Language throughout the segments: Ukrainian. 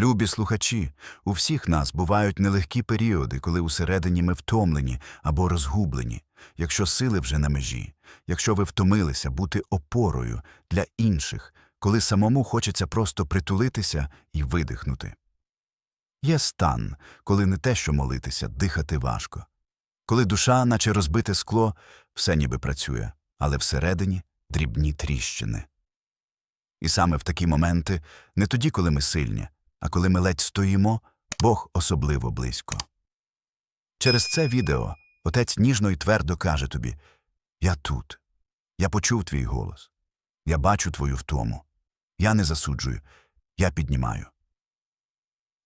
Любі слухачі, у всіх нас бувають нелегкі періоди, коли усередині ми втомлені або розгублені, якщо сили вже на межі, якщо ви втомилися бути опорою для інших, коли самому хочеться просто притулитися і видихнути. Є стан, коли не те, що молитися, дихати важко, коли душа, наче розбите скло, все ніби працює, але всередині дрібні тріщини. І саме в такі моменти, не тоді, коли ми сильні, а коли ми ледь стоїмо, Бог особливо близько. Через це відео отець ніжно і твердо каже тобі Я тут, я почув твій голос, я бачу твою втому, я не засуджую, я піднімаю.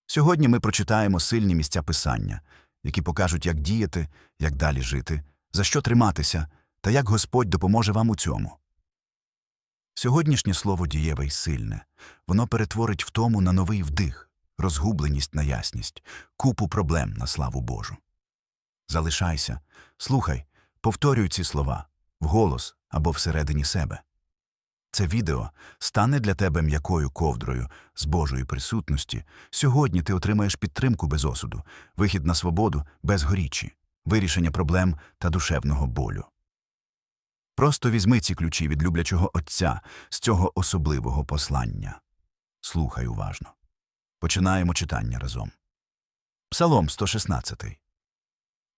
Сьогодні ми прочитаємо сильні місця писання, які покажуть, як діяти, як далі жити, за що триматися та як Господь допоможе вам у цьому. Сьогоднішнє слово дієве й сильне, воно перетворить втому на новий вдих, розгубленість на ясність, купу проблем на славу Божу. Залишайся, слухай, повторюй ці слова вголос або всередині себе. Це відео стане для тебе м'якою ковдрою з Божої присутності. Сьогодні ти отримаєш підтримку без осуду, вихід на свободу без горічі, вирішення проблем та душевного болю. Просто візьми ці ключі від люблячого Отця з цього особливого послання. Слухай уважно. Починаємо читання разом. Псалом 116.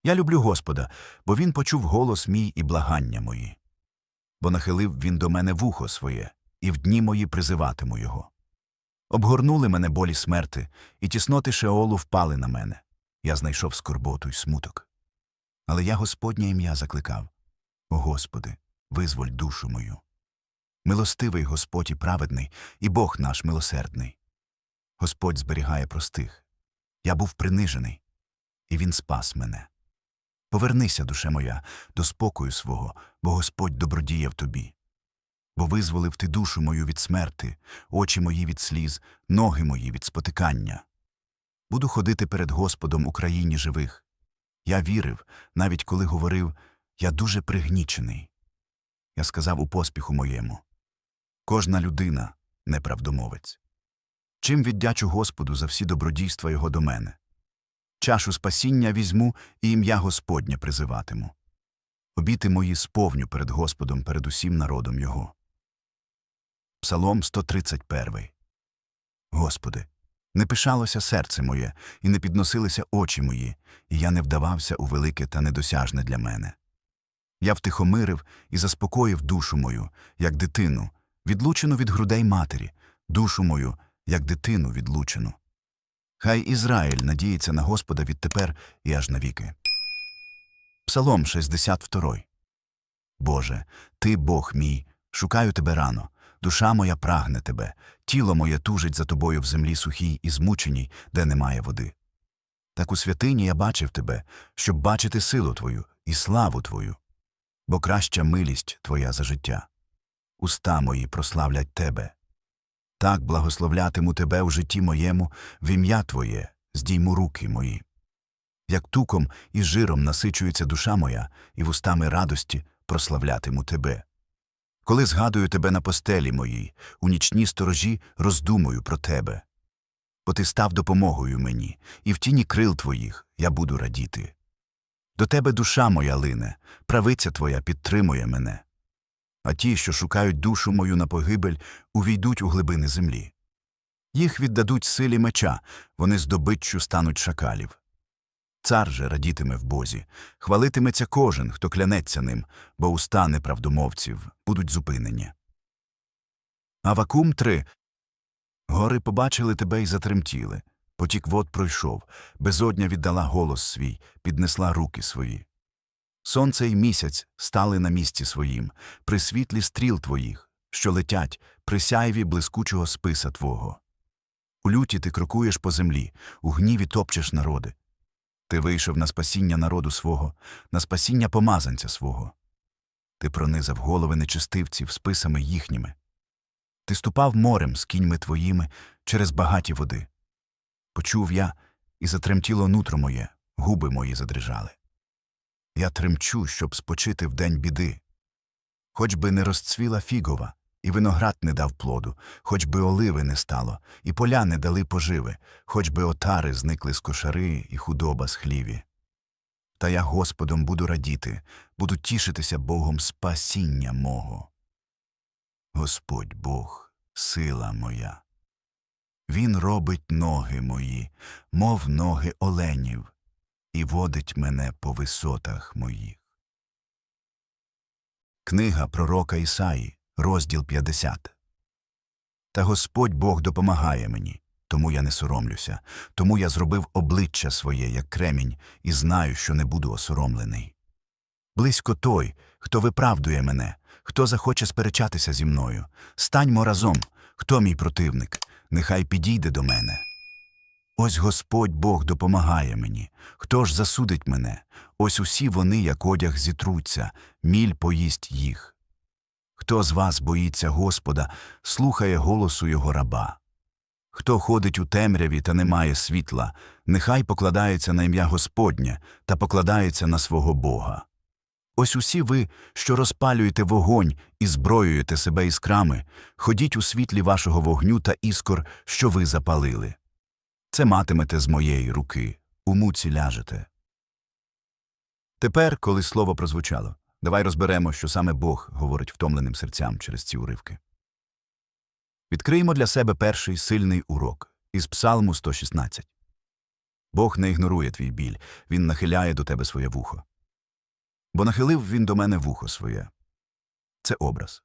Я люблю Господа, бо Він почув голос мій і благання мої. Бо нахилив він до мене вухо своє, і в дні мої призиватиму його. Обгорнули мене болі смерти, і тісноти Шеолу впали на мене. Я знайшов скорботу й смуток. Але я Господнє ім'я закликав О Господи, визволь душу мою. Милостивий Господь і праведний, і Бог наш милосердний. Господь зберігає простих. Я був принижений, і Він спас мене. Повернися, душе моя, до спокою свого, бо Господь добродіяв тобі. Бо визволив ти душу мою від смерти, очі мої від сліз, ноги мої від спотикання. Буду ходити перед Господом у країні живих. Я вірив, навіть коли говорив, я дуже пригнічений. Я сказав у поспіху моєму кожна людина неправдомовець. Чим віддячу Господу за всі добродійства його до мене? Чашу спасіння візьму і ім'я Господнє призиватиму. Обіти мої сповню перед Господом, перед усім народом Його. Псалом 131 Господи, не пишалося серце моє, і не підносилися очі мої, і я не вдавався у велике та недосяжне для мене. Я втихомирив і заспокоїв душу мою, як дитину, відлучену від грудей матері, душу мою, як дитину відлучену. Хай Ізраїль надіється на Господа відтепер і аж навіки. Псалом 62 Боже, Ти Бог мій, шукаю Тебе рано, душа моя прагне Тебе, тіло моє тужить за Тобою в землі сухій і змученій, де немає води. Так у святині я бачив Тебе, щоб бачити силу Твою і славу Твою, бо краща милість Твоя за життя. Уста мої прославлять Тебе. Так благословлятиму тебе у житті моєму, в ім'я Твоє, здійму руки мої. Як туком і жиром насичується душа моя, і вустами радості прославлятиму тебе. Коли згадую тебе на постелі моїй, у нічні сторожі роздумую про тебе. Бо ти став допомогою мені, і в тіні крил твоїх я буду радіти. До тебе душа моя лине, правиця твоя підтримує мене а ті, що шукають душу мою на погибель, увійдуть у глибини землі. Їх віддадуть силі меча, вони здобиччю стануть шакалів. Цар же радітиме в Бозі, хвалитиметься кожен, хто клянеться ним, бо уста неправдомовців будуть зупинені. Авакум 3 Гори побачили тебе й затремтіли. Потік вод пройшов, безодня віддала голос свій, піднесла руки свої. Сонце й місяць стали на місці своїм, при світлі стріл твоїх, що летять при сяйві блискучого списа Твого. У люті ти крокуєш по землі, у гніві топчеш народи. Ти вийшов на спасіння народу свого, на спасіння помазанця свого. Ти пронизав голови нечистивців списами їхніми. Ти ступав морем з кіньми твоїми через багаті води. Почув я, і затремтіло нутро моє, губи мої задрижали. Я тремчу, щоб спочити в день біди. Хоч би не розцвіла фігова, і виноград не дав плоду, хоч би оливи не стало, і поля не дали поживи, хоч би отари зникли з кошари і худоба з хліві. Та я Господом буду радіти, буду тішитися Богом спасіння мого. Господь Бог, сила моя. Він робить ноги мої, мов ноги оленів, і водить мене по висотах моїх. Книга пророка Ісаї, розділ 50. Та Господь Бог допомагає мені, тому я не соромлюся, тому я зробив обличчя своє, як кремінь, і знаю, що не буду осоромлений. Близько той, хто виправдує мене, хто захоче сперечатися зі мною. Станьмо разом, хто мій противник, нехай підійде до мене. Ось Господь Бог допомагає мені. Хто ж засудить мене? Ось усі вони, як одяг, зітруться, міль поїсть їх. Хто з вас боїться Господа, слухає голосу його раба. Хто ходить у темряві та не має світла, нехай покладається на ім'я Господнє та покладається на свого Бога. Ось усі ви, що розпалюєте вогонь і зброюєте себе іскрами, ходіть у світлі вашого вогню та іскор, що ви запалили. Це матимете з моєї руки, у муці ляжете. Тепер, коли слово прозвучало, давай розберемо, що саме Бог говорить втомленим серцям через ці уривки. Відкриємо для себе перший сильний урок із Псалму 116. Бог не ігнорує твій біль, Він нахиляє до тебе своє вухо. Бо нахилив він до мене вухо своє. Це образ.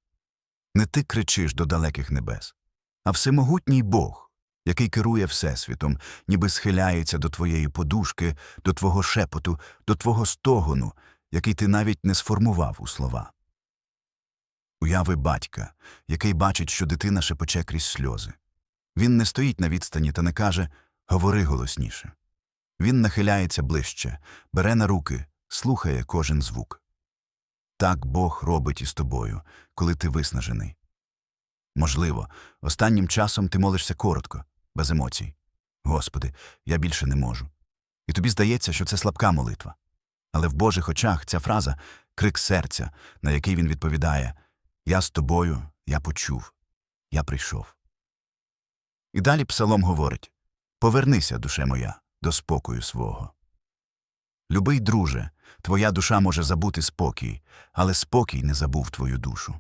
Не ти кричиш до далеких небес, а всемогутній Бог, який керує Всесвітом, ніби схиляється до твоєї подушки, до твого шепоту, до твого стогону, який ти навіть не сформував у слова. Уяви батька, який бачить, що дитина шепоче крізь сльози. Він не стоїть на відстані та не каже Говори голосніше. Він нахиляється ближче, бере на руки, слухає кожен звук. Так Бог робить із тобою, коли ти виснажений. Можливо, останнім часом ти молишся коротко, без емоцій. Господи, я більше не можу. І тобі здається, що це слабка молитва. Але в Божих очах ця фраза крик серця, на який він відповідає Я з тобою, я почув, я прийшов. І далі псалом говорить Повернися, душе моя, до спокою свого. Любий друже, твоя душа може забути спокій, але спокій не забув твою душу.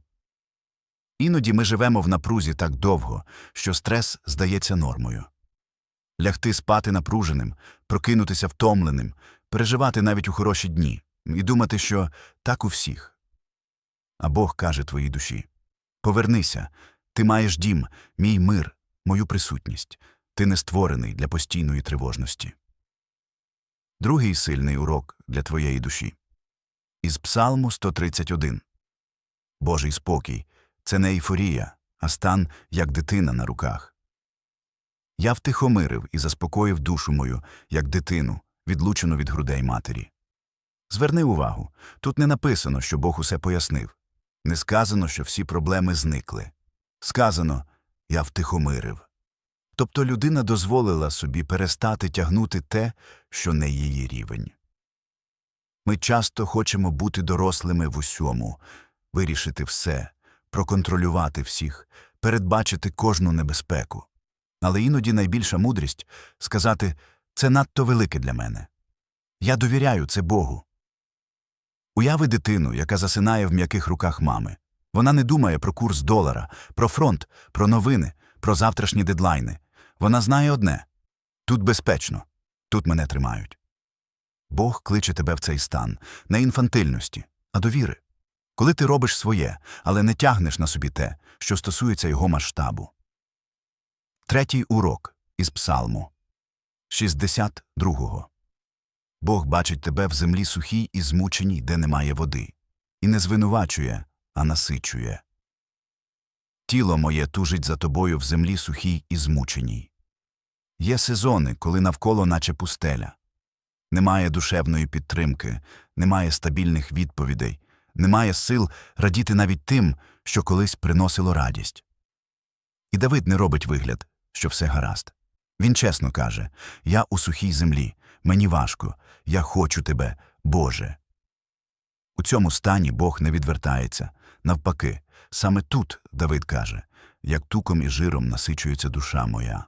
Іноді ми живемо в напрузі так довго, що стрес здається нормою. Лягти спати напруженим, прокинутися втомленим, переживати навіть у хороші дні і думати, що так у всіх. А Бог каже твоїй душі Повернися, ти маєш дім, мій мир, мою присутність, ти не створений для постійної тривожності. Другий сильний урок для твоєї душі. Із Псалму 131. Божий спокій це не ейфорія, а стан, як дитина на руках. Я втихомирив і заспокоїв душу мою, як дитину, відлучену від грудей матері. Зверни увагу тут не написано, що Бог усе пояснив, не сказано, що всі проблеми зникли. Сказано Я втихомирив. Тобто людина дозволила собі перестати тягнути те, що не її рівень. Ми часто хочемо бути дорослими в усьому, вирішити все, проконтролювати всіх, передбачити кожну небезпеку. Але іноді найбільша мудрість сказати це надто велике для мене. Я довіряю це Богу. Уяви дитину, яка засинає в м'яких руках мами. Вона не думає про курс долара, про фронт, про новини, про завтрашні дедлайни. Вона знає одне тут безпечно, тут мене тримають. Бог кличе тебе в цей стан не інфантильності, а довіри. Коли ти робиш своє, але не тягнеш на собі те, що стосується його масштабу. Третій урок із Псалму 62. Бог бачить тебе в землі сухій і змученій, де немає води, і не звинувачує, а насичує. Тіло моє тужить за тобою в землі сухій і змученій. Є сезони, коли навколо наче пустеля. Немає душевної підтримки, немає стабільних відповідей, немає сил радіти навіть тим, що колись приносило радість. І Давид не робить вигляд, що все гаразд. Він чесно каже Я у сухій землі, мені важко, я хочу тебе, Боже. У цьому стані Бог не відвертається. Навпаки, саме тут, Давид каже, як туком і жиром насичується душа моя.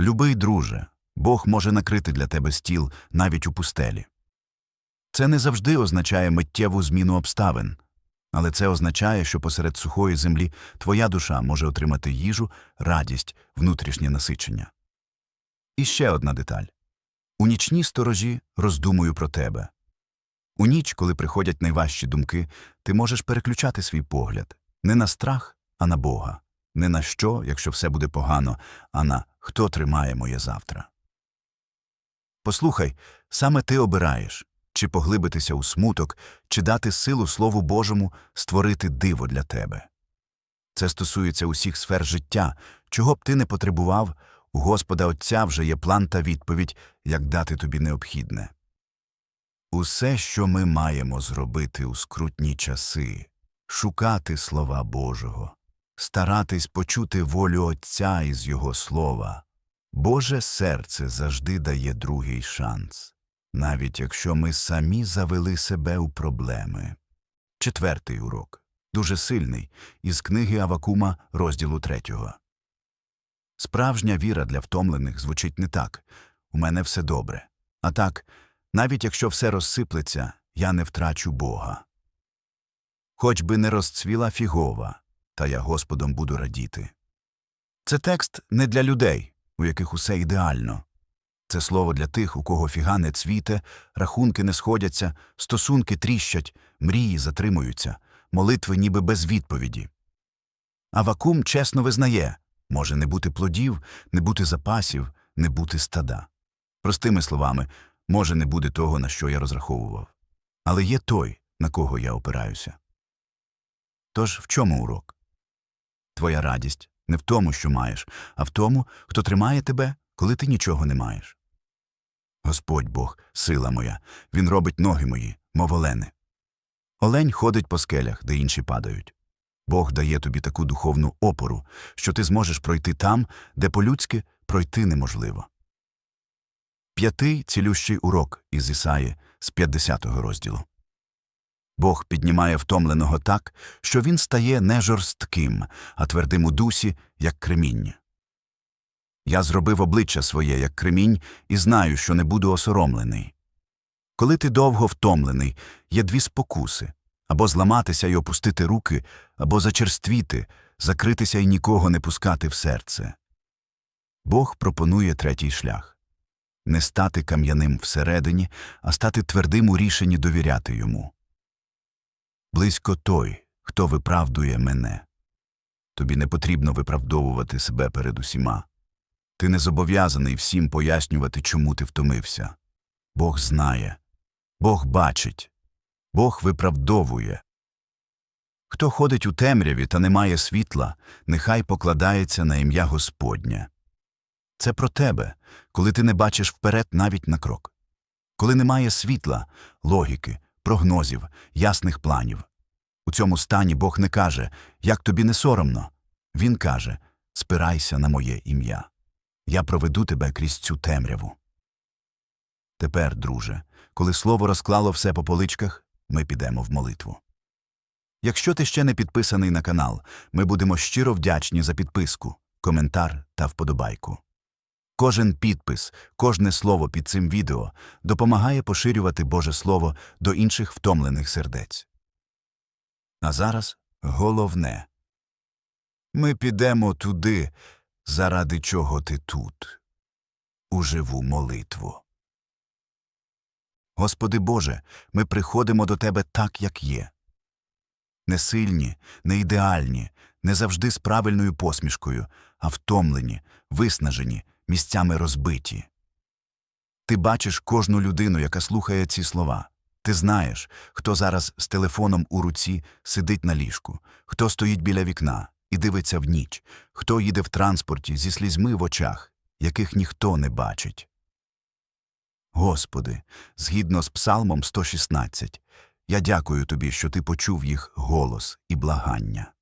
Любий друже, Бог може накрити для тебе стіл навіть у пустелі. Це не завжди означає миттєву зміну обставин, але це означає, що посеред сухої землі твоя душа може отримати їжу, радість, внутрішнє насичення. І ще одна деталь. У нічній сторожі роздумую про тебе. У ніч, коли приходять найважчі думки, ти можеш переключати свій погляд не на страх, а на Бога, не на що, якщо все буде погано, а на хто тримає моє завтра. Послухай, саме ти обираєш, чи поглибитися у смуток, чи дати силу Слову Божому створити диво для тебе. Це стосується усіх сфер життя, чого б ти не потребував, у Господа Отця вже є план та відповідь, як дати тобі необхідне. Усе, що ми маємо зробити у скрутні часи, шукати слова Божого, старатись почути волю Отця із Його слова. Боже серце завжди дає другий шанс, навіть якщо ми самі завели себе у проблеми. Четвертий урок дуже сильний, із книги Авакума, розділу третього. Справжня віра для втомлених звучить не так у мене все добре, а так, навіть якщо все розсиплеться, я не втрачу Бога. Хоч би не розцвіла фігова, та я Господом буду радіти. Це текст не для людей, у яких усе ідеально. Це слово для тих, у кого фіга не цвіте, рахунки не сходяться, стосунки тріщать, мрії затримуються, молитви ніби без відповіді. А вакуум чесно визнає може не бути плодів, не бути запасів, не бути стада. Простими словами, може не буде того, на що я розраховував. Але є той, на кого я опираюся. Тож в чому урок? Твоя радість не в тому, що маєш, а в тому, хто тримає тебе, коли ти нічого не маєш. Господь Бог, сила моя, Він робить ноги мої, мов олени. Олень ходить по скелях, де інші падають. Бог дає тобі таку духовну опору, що ти зможеш пройти там, де по-людськи пройти неможливо. П'ятий цілющий урок із Ісаї з 50-го розділу. Бог піднімає втомленого так, що він стає не жорстким, а твердим у дусі, як креміння. Я зробив обличчя своє, як кремінь, і знаю, що не буду осоромлений. Коли ти довго втомлений, є дві спокуси або зламатися і опустити руки, або зачерствіти, закритися і нікого не пускати в серце. Бог пропонує третій шлях не стати кам'яним всередині, а стати твердим у рішенні довіряти йому. Близько той, хто виправдує мене. Тобі не потрібно виправдовувати себе перед усіма. Ти не зобов'язаний всім пояснювати, чому ти втомився. Бог знає, Бог бачить, Бог виправдовує. Хто ходить у темряві та не має світла, нехай покладається на ім'я Господнє. Це про тебе, коли ти не бачиш вперед навіть на крок. Коли немає світла, логіки, прогнозів, ясних планів. У цьому стані Бог не каже, як тобі не соромно. Він каже спирайся на моє ім'я. Я проведу тебе крізь цю темряву. Тепер, друже, коли слово розклало все по поличках, ми підемо в молитву. Якщо ти ще не підписаний на канал, ми будемо щиро вдячні за підписку, коментар та вподобайку. Кожен підпис, кожне слово під цим відео допомагає поширювати Боже Слово до інших втомлених сердець. А зараз головне ми підемо туди, заради чого ти тут, у живу молитву. Господи Боже, ми приходимо до Тебе так, як є. Не сильні, не ідеальні, не завжди з правильною посмішкою, а втомлені, виснажені, місцями розбиті. Ти бачиш кожну людину, яка слухає ці слова. Ти знаєш, хто зараз з телефоном у руці сидить на ліжку, хто стоїть біля вікна і дивиться в ніч, хто їде в транспорті зі слізьми в очах, яких ніхто не бачить. Господи, згідно з Псалмом 116, я дякую тобі, що ти почув їх голос і благання.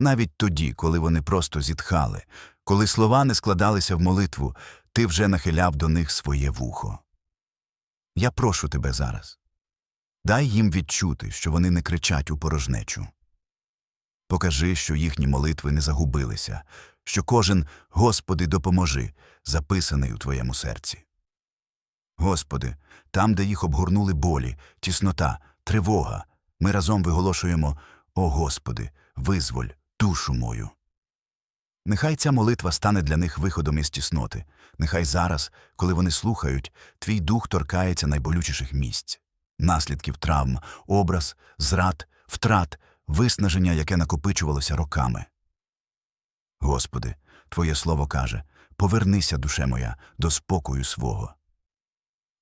Навіть тоді, коли вони просто зітхали, коли слова не складалися в молитву, ти вже нахиляв до них своє вухо. Я прошу тебе зараз. Дай їм відчути, що вони не кричать у порожнечу. Покажи, що їхні молитви не загубилися, що кожен Господи, допоможи, записаний у твоєму серці. Господи, там, де їх обгорнули болі, тіснота, тривога, ми разом виголошуємо О Господи, визволь душу мою. Нехай ця молитва стане для них виходом із тісноти. Нехай зараз, коли вони слухають, твій дух торкається найболючіших місць, наслідків травм, образ, зрад, втрат, виснаження, яке накопичувалося роками. Господи, Твоє слово каже повернися, душе моя, до спокою свого.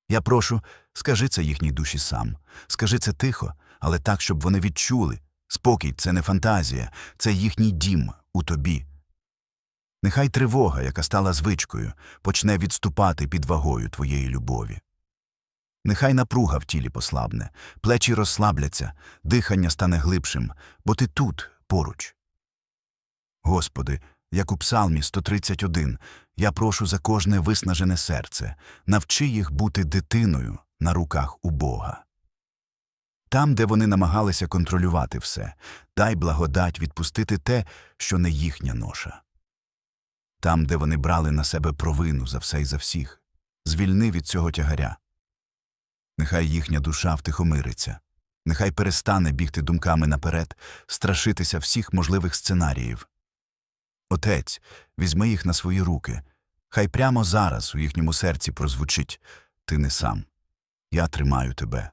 Я прошу, скажи це їхній душі сам, скажи це тихо, але так, щоб вони відчули спокій це не фантазія, це їхній дім у тобі. Нехай тривога, яка стала звичкою, почне відступати під вагою твоєї любові. Нехай напруга в тілі послабне, плечі розслабляться, дихання стане глибшим, бо ти тут, поруч. Господи, як у Псалмі 131, я прошу за кожне виснажене серце, навчи їх бути дитиною на руках у Бога. Там, де вони намагалися контролювати все, дай благодать відпустити те, що не їхня ноша. Там, де вони брали на себе провину за все і за всіх, звільни від цього тягаря. Нехай їхня душа втихомириться, нехай перестане бігти думками наперед, страшитися всіх можливих сценаріїв. Отець, візьми їх на свої руки, хай прямо зараз у їхньому серці прозвучить Ти не сам. Я тримаю тебе.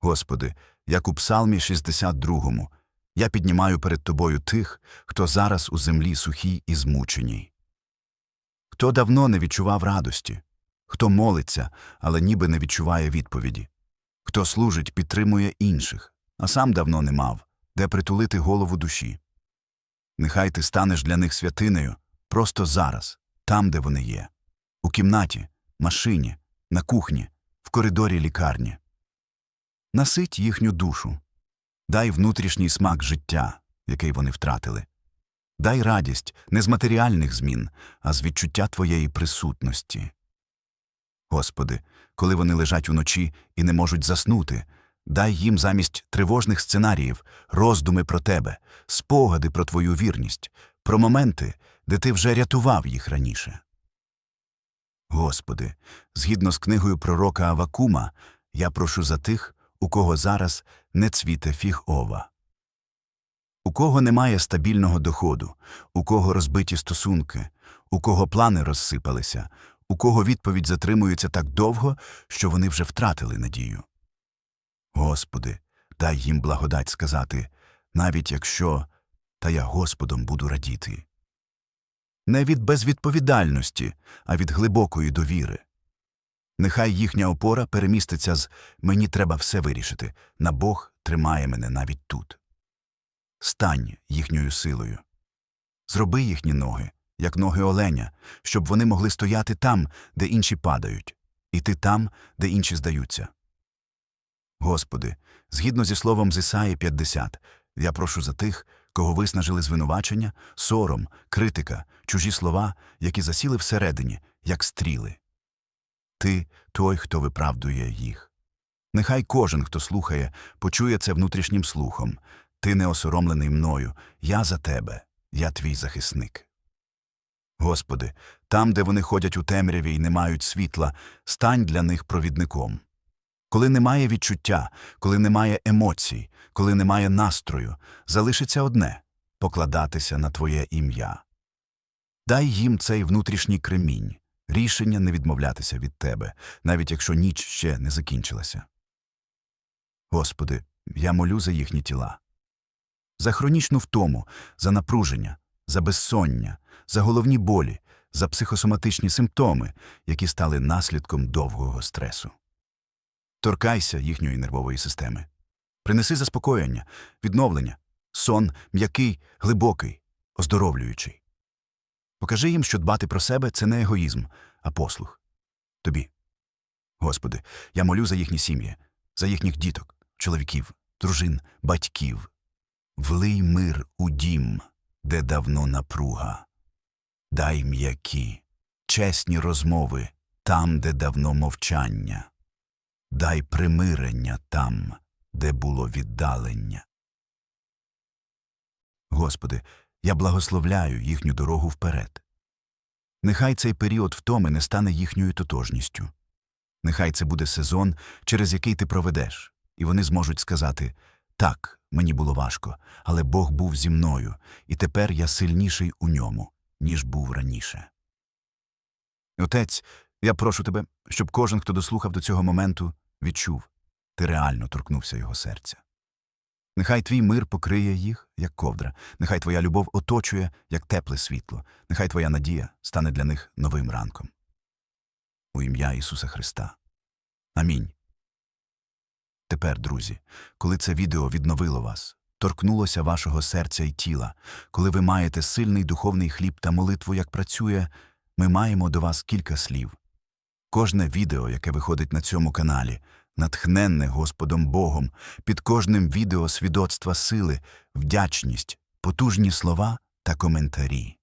Господи, як у Псалмі 62, я піднімаю перед Тобою тих, хто зараз у землі сухій і змученій. Хто давно не відчував радості, хто молиться, але ніби не відчуває відповіді, хто служить, підтримує інших, а сам давно не мав, де притулити голову душі. Нехай ти станеш для них святинею просто зараз, там, де вони є, у кімнаті, машині, на кухні, в коридорі лікарні. Насить їхню душу, дай внутрішній смак життя, який вони втратили. Дай радість не з матеріальних змін, а з відчуття твоєї присутності. Господи, коли вони лежать уночі і не можуть заснути, дай їм замість тривожних сценаріїв роздуми про тебе, спогади про твою вірність, про моменти, де ти вже рятував їх раніше. Господи, згідно з книгою пророка Авакума, я прошу за тих, у кого зараз не цвіте фіг ова. У кого немає стабільного доходу, у кого розбиті стосунки, у кого плани розсипалися, у кого відповідь затримується так довго, що вони вже втратили надію. Господи, дай їм благодать сказати, навіть якщо та я Господом буду радіти. Не від безвідповідальності, а від глибокої довіри. Нехай їхня опора переміститься з мені треба все вирішити, на Бог тримає мене навіть тут. Стань їхньою силою. Зроби їхні ноги, як ноги оленя, щоб вони могли стояти там, де інші падають, іти там, де інші здаються. Господи, згідно зі словом з Ісаї 50, я прошу за тих, кого виснажили звинувачення, сором, критика, чужі слова, які засіли всередині, як стріли. Ти той, хто виправдує їх. Нехай кожен, хто слухає, почує це внутрішнім слухом. Ти не осоромлений мною, я за тебе, я твій захисник. Господи, там, де вони ходять у темряві і не мають світла, стань для них провідником. Коли немає відчуття, коли немає емоцій, коли немає настрою, залишиться одне покладатися на Твоє ім'я. Дай їм цей внутрішній кремінь, рішення не відмовлятися від Тебе, навіть якщо ніч ще не закінчилася. Господи, я молю за їхні тіла, за хронічну втому, за напруження, за безсоння, за головні болі, за психосоматичні симптоми, які стали наслідком довгого стресу. Торкайся їхньої нервової системи. Принеси заспокоєння, відновлення, сон м'який, глибокий, оздоровлюючий. Покажи їм, що дбати про себе це не егоїзм, а послух. Тобі. Господи, я молю за їхні сім'ї, за їхніх діток, чоловіків, дружин, батьків. Влий мир у дім, де давно напруга. Дай м'які, чесні розмови там, де давно мовчання. дай примирення там, де було віддалення. Господи, я благословляю їхню дорогу вперед. Нехай цей період втоми не стане їхньою тотожністю. Нехай це буде сезон, через який ти проведеш, і вони зможуть сказати так, мені було важко, але Бог був зі мною, і тепер я сильніший у ньому, ніж був раніше. Отець, я прошу тебе, щоб кожен, хто дослухав до цього моменту, відчув, ти реально торкнувся його серця. Нехай твій мир покриє їх, як ковдра, нехай твоя любов оточує, як тепле світло, нехай твоя надія стане для них новим ранком. У ім'я Ісуса Христа. Амінь. Тепер, друзі, коли це відео відновило вас, торкнулося вашого серця і тіла, коли ви маєте сильний духовний хліб та молитву, як працює, ми маємо до вас кілька слів. Кожне відео, яке виходить на цьому каналі, натхненне Господом Богом, під кожним відео свідоцтва сили, вдячність, потужні слова та коментарі.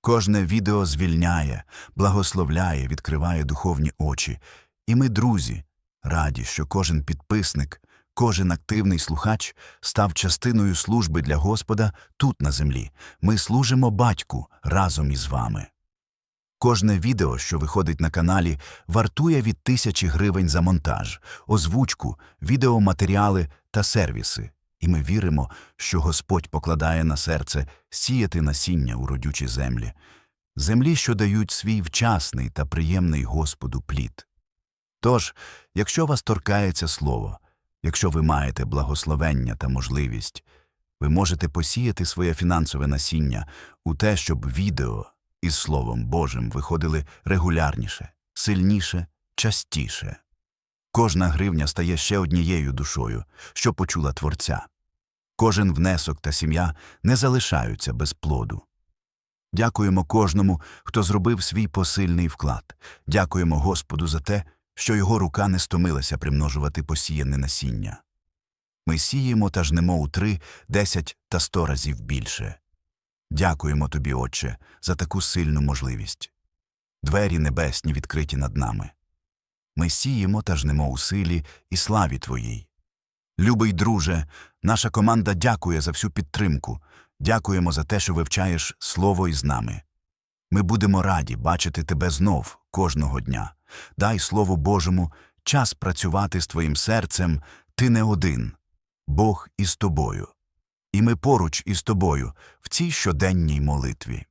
Кожне відео звільняє, благословляє, відкриває духовні очі. І ми, друзі, раді, що кожен підписник, кожен активний слухач став частиною служби для Господа тут на землі. Ми служимо батьку разом із вами. Кожне відео, що виходить на каналі, вартує від тисячі гривень за монтаж, озвучку, відеоматеріали та сервіси. І ми віримо, що Господь покладає на серце сіяти насіння у родючі землі, землі, що дають свій вчасний та приємний Господу плід. Тож, якщо вас торкається слово, якщо ви маєте благословення та можливість, ви можете посіяти своє фінансове насіння у те, щоб відео із Словом Божим виходили регулярніше, сильніше, частіше. Кожна гривня стає ще однією душою, що почула Творця. Кожен внесок та сім'я не залишаються без плоду. Дякуємо кожному, хто зробив свій посильний вклад. Дякуємо Господу за те, що його рука не стомилася примножувати посіяне насіння. Ми сіємо та жнемо у три, десять та сто разів більше. Дякуємо тобі, Отче, за таку сильну можливість. Двері небесні відкриті над нами. Ми сіємо та жнемо у силі і славі Твоїй. Любий друже, наша команда дякує за всю підтримку. Дякуємо за те, що вивчаєш слово із нами. Ми будемо раді бачити тебе знов кожного дня. Дай Слову Божому час працювати з твоїм серцем, ти не один. Бог із тобою. І ми поруч із тобою в цій щоденній молитві.